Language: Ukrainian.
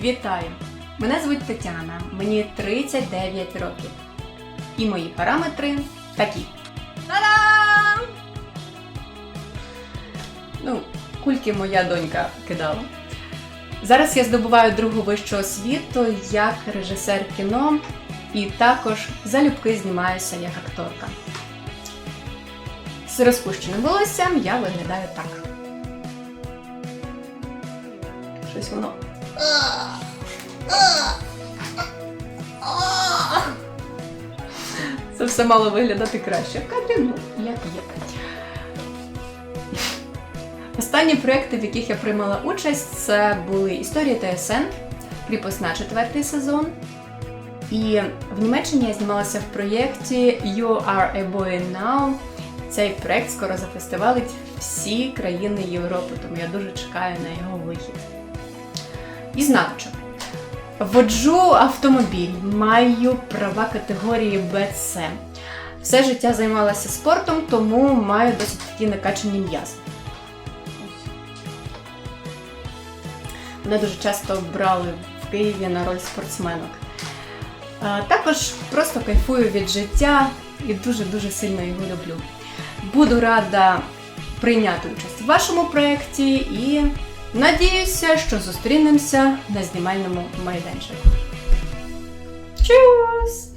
Вітаю! Мене звуть Тетяна, мені 39 років. І мої параметри такі. Та-дам! Ну, кульки моя донька кидала. Зараз я здобуваю другу вищу освіту як режисер кіно і також залюбки знімаюся як акторка. З розпущеним волоссям я виглядаю так. Щось воно. Це все мало виглядати краще. В кадрі, ну, як є. Останні проекти, в яких я приймала участь, це були Історії ТСН, Кріпосна четвертий сезон. І в Німеччині я знімалася в проєкті You Are a Boy Now. Цей проєкт скоро зафестивалить всі країни Європи, тому я дуже чекаю на його вихід. І знавчо. Воджу автомобіль, маю права категорії БЦ. Все життя займалася спортом, тому маю досить такі накачані м'язи. Мене дуже часто брали в Києві на роль спортсменок. Також просто кайфую від життя і дуже-дуже сильно його люблю. Буду рада прийняти участь в вашому проєкті і надіюся, що зустрінемося на знімальному майданчику. Чус!